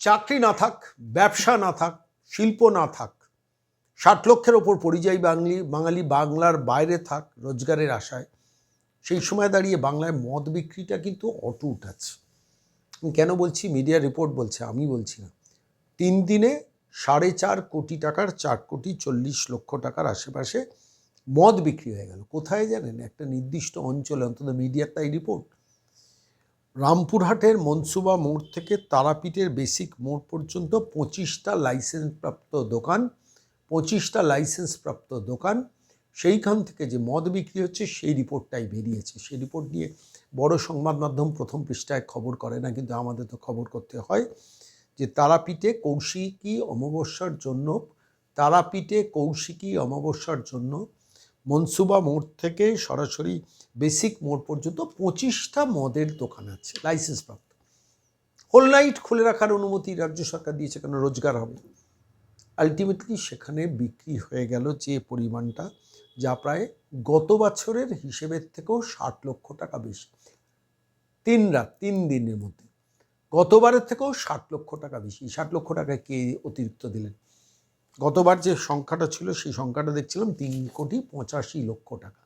চাকরি না থাক, ব্যবসা না থাক, শিল্প না থাক, ষাট লক্ষের ওপর পরিযায়ী বাঙালি বাঙালি বাংলার বাইরে থাক রোজগারের আশায়, সেই সময় দাঁড়িয়ে বাংলায় মদ বিক্রিটা কিন্তু অটুট আছে। আমি কেন বলছি? মিডিয়া রিপোর্ট বলছে, আমি বলছি না। তিন দিনে সাড়ে চার কোটি টাকার, চার কোটি চল্লিশ লক্ষ টাকার আশেপাশে মদ বিক্রি হয়ে গেল। কোথায় জানেন? একটা নির্দিষ্ট অঞ্চলে, অন্তত মিডিয়ার তাই রিপোর্ট রামপুরহাটের মনসুবা মোড় থেকে তারাপীঠের বেসিক মোড় পর্যন্ত পঁচিশটা লাইসেন্সপ্রাপ্ত দোকান, পঁচিশটা লাইসেন্সপ্রাপ্ত দোকান। সেইখান থেকে যে মদ বিক্রি হচ্ছে, সেই রিপোর্টটাই বেরিয়েছে। সেই রিপোর্ট নিয়ে বড় সংবাদ মাধ্যম প্রথম পৃষ্ঠায় খবর করে না, কিন্তু আমাদের তো খবর করতে হয় যে তারাপীঠে কৌশিকী অমাবস্যার জন্য, তারাপীঠে কৌশিকী অমাবস্যার জন্য মনসুবা মোড় থেকে সরাসরি বেসিক মোড় পর্যন্ত পঁচিশটা মদের দোকান আছে লাইসেন্স প্রাপ্ত হোল নাইট খুলে রাখার অনুমতি রাজ্য সরকার দিয়েছে কেন? রোজগার হবে। আলটিমেটলি সেখানে বিক্রি হয়ে গেল যে পরিমাণটা, যা প্রায় গত বছরের হিসেবের থেকেও ষাট লক্ষ টাকা বেশি। তিন রাত, তিন দিনের মধ্যে। গতবারের থেকেও ষাট লক্ষ টাকা বেশি। ষাট লক্ষ টাকা কে অতিরিক্ত দিলেন? গতবার যে সংখ্যাটা ছিল, সেই সংখ্যাটা দেখছিলাম তিন কোটি পঁচাশি লক্ষ টাকা।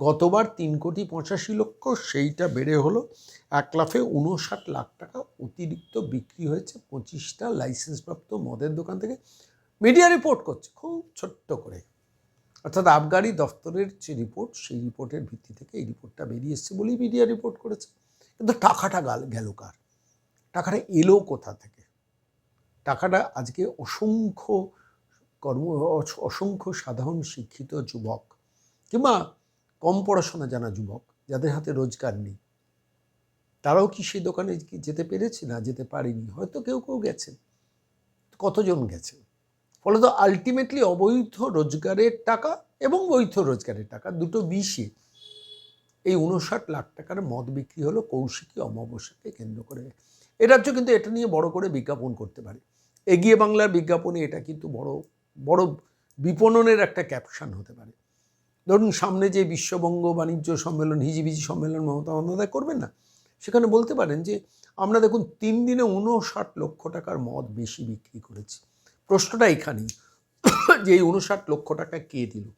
গতবার তিন কোটি পঁচাশি লক্ষ, সেইটা বেড়ে হলো এক লাফে উনষাট লাখ টাকা অতিরিক্ত বিক্রি হয়েছে পঁচিশটা লাইসেন্সপ্রাপ্ত মদের দোকান থেকে। মিডিয়া রিপোর্ট করছে, খুব ছোট্ট করে। অর্থাৎ আবগারি দফতরের যে রিপোর্ট, সেই রিপোর্টের ভিত্তি থেকে এই রিপোর্টটা বেরিয়ে এসছে বলেই মিডিয়া রিপোর্ট করেছে। কিন্তু টাকাটা গাল, গেল কার? টাকাটা এলো কোথা থেকে? টাকাটা আজকে অসংখ্য কর্ম অসংখ্য সাধারণ শিক্ষিত যুবক কিংবা কম পড়াশোনা জানা যুবক যাদের হাতে রোজগার নেই। তারাও কি সেই দোকানে যেতে পেরেছে না যেতে পারেনি? হয়তো কেউ কেউ গেছেন কতজন গেছেন ফলত আলটিমেটলি অবৈধ রোজগারের টাকা এবং বৈধ রোজগারের টাকা দুটো বিষে এই উনষাট লাখ টাকার মদ বিক্রি হলো কৌশিকী অমাবস্যাকে কেন্দ্র করে। এ রাজ্য কিন্তু এটা নিয়ে বড় করে বিজ্ঞাপন করতে পারে। এগিয়ে বাংলার বিজ্ঞাপনে এটা কিন্তু বড় বড় বিপণনের একটা ক্যাপশন হতে পারে। ধরুন সামনে যে বিশ্ববঙ্গ বাণিজ্য সম্মেলন, হিজিবিজি সম্মেলন মমতা বন্দ্যোপাধ্যায় করবেন না? সেখানে বলতে পারেন যে, আমরা দেখুন তিন দিনে উনষাট লক্ষ টাকার মদ বেশি বিক্রি করেছি। প্রশ্নটা এখানেই, যে এই উনষাট লক্ষ টাকা কে দিল?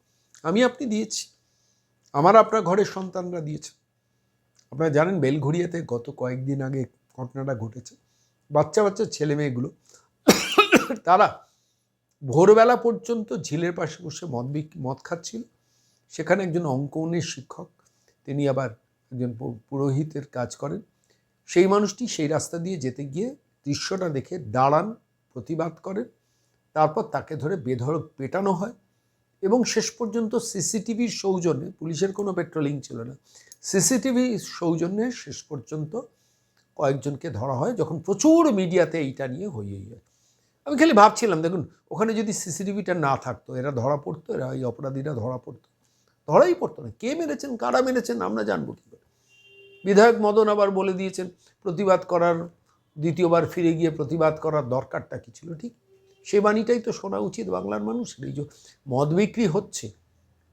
আমি আপনি দিয়েছি। আমার আপনার ঘরের সন্তানরা দিয়েছে। আপনারা জানেন বেলঘড়িয়াতে গত কয়েকদিন আগে ঘটনাটা ঘটেছে। বাচ্চা বাচ্চা ছেলে মেয়েগুলো তারা ভোরবেলা পর্যন্ত ঝিলের পাশে বসে মদ মদ খাচ্ছিল। সেখানে একজন অঙ্কনের শিক্ষক, তিনি আবার একজন পুরোহিতের কাজ করেন। সেই মানুষটি সেই রাস্তা দিয়ে যেতে গিয়ে দৃশ্যটা দেখে দাঁড়ান, প্রতিবাদ করেন। তারপর তাকে ধরে বেধড়ক পেটানো হয় এবং শেষ পর্যন্ত সিসিটিভির সৌজন্যে, পুলিশের কোনো পেট্রোলিং ছিল না সিসিটিভি সৌজন্যে শেষ পর্যন্ত কয়েকজনকে ধরা হয়, যখন প্রচুর মিডিয়াতে এইটা নিয়ে হই হই হয় আমি খালি ভাবছিলাম, দেখুন, ওখানে যদি সিসিটিভিটা না থাকতো, এরা ধরা পড়তো, এরা এই অপরাধীরা ধরা পড়তো। ধরাই পড়তো না। কে মেরেছেন, কারা মেরেছেন, আমরা জানব কী করে? বিধায়ক মদন আবার বলে দিয়েছেন, প্রতিবাদ করার, দ্বিতীয়বার ফিরে গিয়ে প্রতিবাদ করার দরকারটা কী ছিল, ঠিক? সে বাণীটাই তো শোনা উচিত বাংলার মানুষের। এই যে মদ বিক্রি হচ্ছে,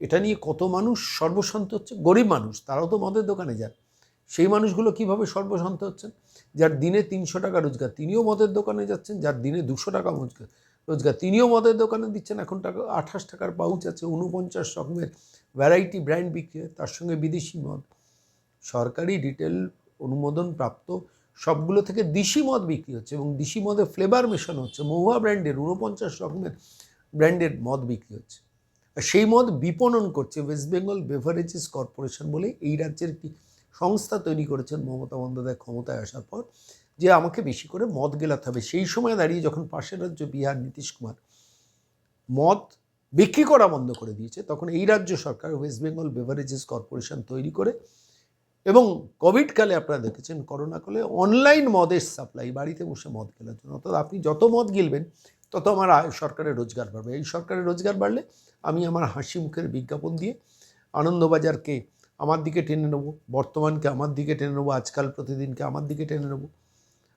এটা নিয়ে কত মানুষ সর্বশান্ত হচ্ছে? গরিব মানুষ, তারাও তো মদের দোকানে যান সেই মানুষগুলো কীভাবে সর্বশান্ত হচ্ছেন? যার দিনে তিনশো টাকা রোজগার, তিনিও মদের দোকানে যাচ্ছেন, যার দিনে দুশো টাকা রোজগার রোজগার, তিনিও মদের দোকানে দিচ্ছেন। এখন টাকা, আঠাশ টাকার পাউচ আছে উনপঞ্চাশ রকমের ভ্যারাইটি ব্র্যান্ড বিক্রি হয়, তার সঙ্গে বিদেশি মদ। সরকারি রিটেল অনুমোদন প্রাপ্ত সবগুলো থেকে দিশি মদ বিক্রি হচ্ছে এবং দিশি মদে ফ্লেভার মেশানো হচ্ছে। মহুয়া ব্র্যান্ডের উনপঞ্চাশ রকমের ব্র্যান্ডের মদ বিক্রি হচ্ছে। আর সেই মদ বিপণন করছে ওয়েস্ট বেঙ্গল বেভারেজেস কর্পোরেশন বলে এই রাজ্যের একটি সংস্থা তৈরি করেছেন মমতা বন্দ্যোপাধ্যায় ক্ষমতায় আসার পর, যে আমাকে বেশি করে মদ গেলাতে হবে। সেই সময় দাঁড়িয়ে যখন পাশের রাজ্য বিহার নীতিশ কুমার মদ বিক্রি করা বন্ধ করে দিয়েছে, তখন এই রাজ্য সরকার ওয়েস্ট বেঙ্গল বেভারেজেস কর্পোরেশন তৈরি করে এবং কোভিডকালে আপনারা দেখেছেন করোনাকালে অনলাইন মদের সাপ্লাই, বাড়িতে বসে মদ কেনার জন্য। অর্থাৎ আপনি যত মদ গিলবেন, তত আমার আয় সরকারের রোজগার বাড়বে। এই সরকারের রোজগার বাড়লে আমি আমার হাসি মুখের বিজ্ঞাপন দিয়ে আনন্দবাজারকে আমার দিকে টেনে নেব, বর্তমানকে আমার দিকে টেনে নেব, আজকাল প্রতিদিনকে আমার দিকে টেনে নেব।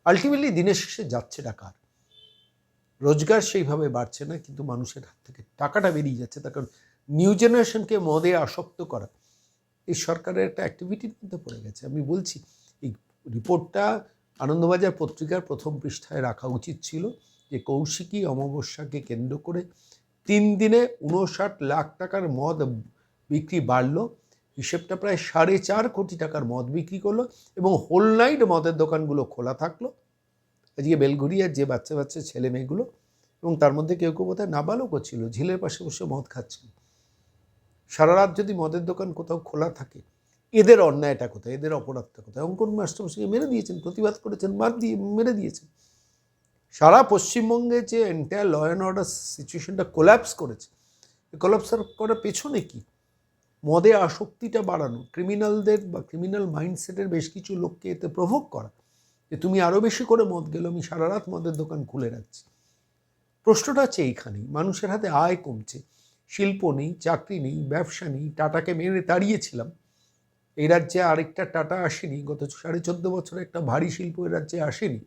আলটিমেটলি দিনের শেষে যাচ্ছে টাকার রোজগার সেইভাবে বাড়ছে না, কিন্তু মানুষের হাত থেকে টাকাটা বেরিয়ে যাচ্ছে, তার কারণ নিউ জেনারেশনকে মদে আসক্ত করা। এই সরকারের একটা অ্যাক্টিভিটির মধ্যে পড়ে গেছে। আমি বলছি, এই রিপোর্টটা আনন্দবাজার পত্রিকার প্রথম পৃষ্ঠায় রাখা উচিত ছিল যে কৌশিকী অমাবস্যাকে কেন্দ্র করে তিন দিনে উনষাট লাখ টাকার মদ বিক্রি বাড়লো। হিসেবটা প্রায় সাড়ে চার কোটি টাকার মদ বিক্রি করল এবং হোল নাইট মদের দোকানগুলো খোলা থাকল। আজকে বেলঘুরিয়ার যে বাচ্চা বাচ্চা ছেলে মেয়েগুলো এবং তার মধ্যে কেউ কেউ বোধহয় নাবালকও ছিল, ঝিলের পাশে বসে মদ খাচ্ছিল। সারা রাত যদি মদের দোকান কোথাও খোলা থাকে, এদের অন্যায়টা কোথায়? এদের অপরাধটা কোথায়? অঙ্কন মাস্টারমশাইকে মেরে দিয়েছেন, প্রতিবাদ করেছেন, মার দিয়ে, মেরে দিয়েছেন। সারা পশ্চিমবঙ্গে যে এন্টায়ার ল অ্যান্ড অর্ডার সিচুয়েশনটা কোল্যাপস করেছে কোল্যাপস করার পেছনে কি? মদে আসক্তিটা বাড়ানো ক্রিমিনালদের বা ক্রিমিনাল মাইন্ডসেটের বেশ কিছু লোককে এতে প্রভোগ করা, যে তুমি আরও বেশি করে মদ গেলো, আমি সারা রাত মদের দোকান খুলে রাখছি। প্রশ্নটা হচ্ছে এইখানেই, মানুষের হাতে আয় কমছে, শিল্প নেই, চাকরি নেই, ব্যবসা নেই, টাটাকে মেরে তাড়িয়েছিলাম। এই রাজ্যে আরেকটা টাটা আসেনি, গত সাড়ে চোদ্দ বছরে একটা ভারী শিল্প এই রাজ্যে আসেনি।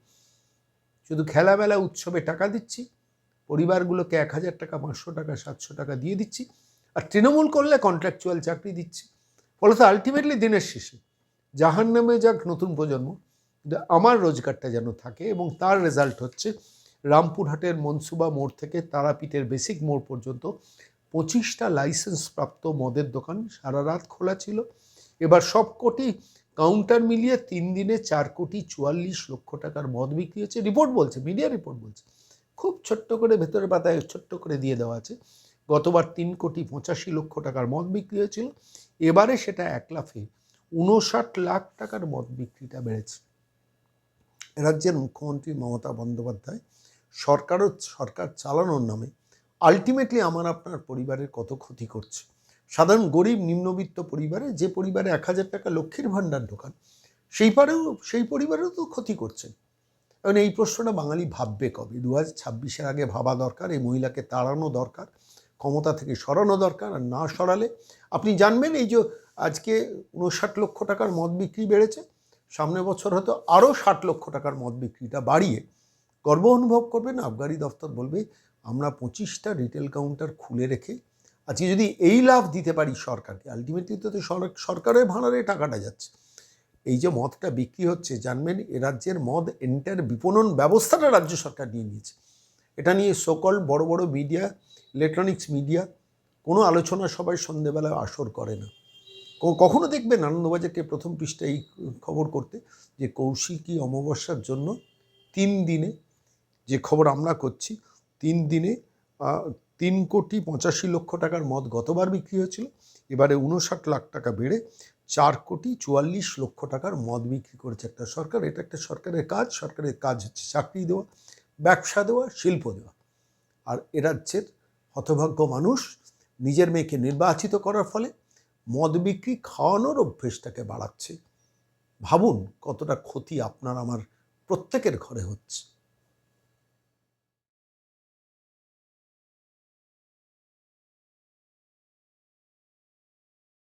শুধু খেলামেলা উৎসবে টাকা দিচ্ছি, পরিবারগুলোকে এক হাজার টাকা, পাঁচশো টাকা, সাতশো টাকা দিয়ে দিচ্ছি আর তৃণমূল করলে কন্ট্রাকচুয়াল চাকরি দিচ্ছি। ফলত আলটিমেটলি দিনের শেষে জাহান নামে যাক নতুন প্রজন্ম আমার রোজগারটা যেন থাকে এবং তার রেজাল্ট হচ্ছে রামপুরহাটের মনসুবা মোড় থেকে তারাপীঠের বেসিক মোড় পর্যন্ত পঁচিশটা লাইসেন্স প্রাপ্ত মদের দোকান সারা রাত খোলা ছিল। এবার সব কোটি কাউন্টার মিলিয়ে তিন দিনে চার কোটি চুয়াল্লিশ লক্ষ টাকার মদ বিক্রি হচ্ছে। রিপোর্ট বলছে মিডিয়া রিপোর্ট বলছে। খুব ছোট্ট করে ভেতরের পাতায় ছোট্ট করে দিয়ে দেওয়া আছে। গতবার তিন কোটি পঁচাশি লক্ষ টাকার মদ বিক্রি হয়েছিল। এবারে সেটা এক লাফে উনষাট লাখ টাকার মদ বিক্রিটা বেড়েছে। রাজ্যের মুখ্যমন্ত্রী মমতা বন্দ্যোপাধ্যায় সরকারও, সরকার চালানোর নামে আলটিমেটলি আমার আপনার পরিবারের কত ক্ষতি করছে। সাধারণ গরিব নিম্নবিত্ত পরিবারে যে পরিবারে এক হাজার টাকা লক্ষ্মীর ভাণ্ডার দোকান সেই পারেও, সেই পরিবারেও তো ক্ষতি করছেন কারণ এই প্রশ্নটা বাঙালি ভাববে কবে? দু হাজার ছাব্বিশের আগে ভাবা দরকার, এই মহিলাকে তাড়ানো দরকার ক্ষমতা থেকে সরানো দরকার আর না সরালে, আপনি জানবেন এই যে আজকে উনষাট লক্ষ টাকার মদ বিক্রি বেড়েছে, সামনে বছর হয়তো আরও ষাট লক্ষ টাকার মদ বিক্রিটা বাড়িয়ে গর্ব অনুভব করবেন, আবগারি দফতর বলবে, আমরা পঁচিশটা রিটেল কাউন্টার খুলে রেখে আজকে যদি এই লাভ দিতে পারি সরকারকে আলটিমেটলি তো সর- সরকারের ভাড়ারে টাকাটা যাচ্ছে। এই যে মদটা বিক্রি হচ্ছে, জানবেন এ রাজ্যের মদ এন্টার বিপণন ব্যবস্থাটা রাজ্য সরকার নিয়ে নিয়েছে। এটা নিয়ে সকল বড় বড় মিডিয়া ইলেকট্রনিক্স মিডিয়া কোনো আলোচনা সবাই সন্ধেবেলায় আসর করে না। কখনো দেখবেন আনন্দবাজারকে প্রথম পৃষ্ঠায় এই খবর করতে যে কৌশিকী অমাবস্যার জন্য তিন দিনে যে খবর আমরা করছি, তিন দিনে তিন কোটি পঁচাশি লক্ষ টাকার মদ গতবার বিক্রি হয়েছিল, এবারে উনষাট লাখ টাকা বেড়ে চার কোটি চুয়াল্লিশ লক্ষ টাকার মদ বিক্রি করেছে একটা সরকার। এটা একটা সরকারের কাজ সরকারের কাজ হচ্ছে চাকরি দেওয়া, ব্যবসা দেওয়া, শিল্প দেওয়া। আর এ রাজ্যের হতভাগ্য মানুষ নিজের মেয়েকে নির্বাচিত করার ফলে মদ বিক্রি খাওয়ানোর অভ্যেসটাকে বাড়াচ্ছে। ভাবুন কতটা ক্ষতি আপনার আমার প্রত্যেকের ঘরে হচ্ছে।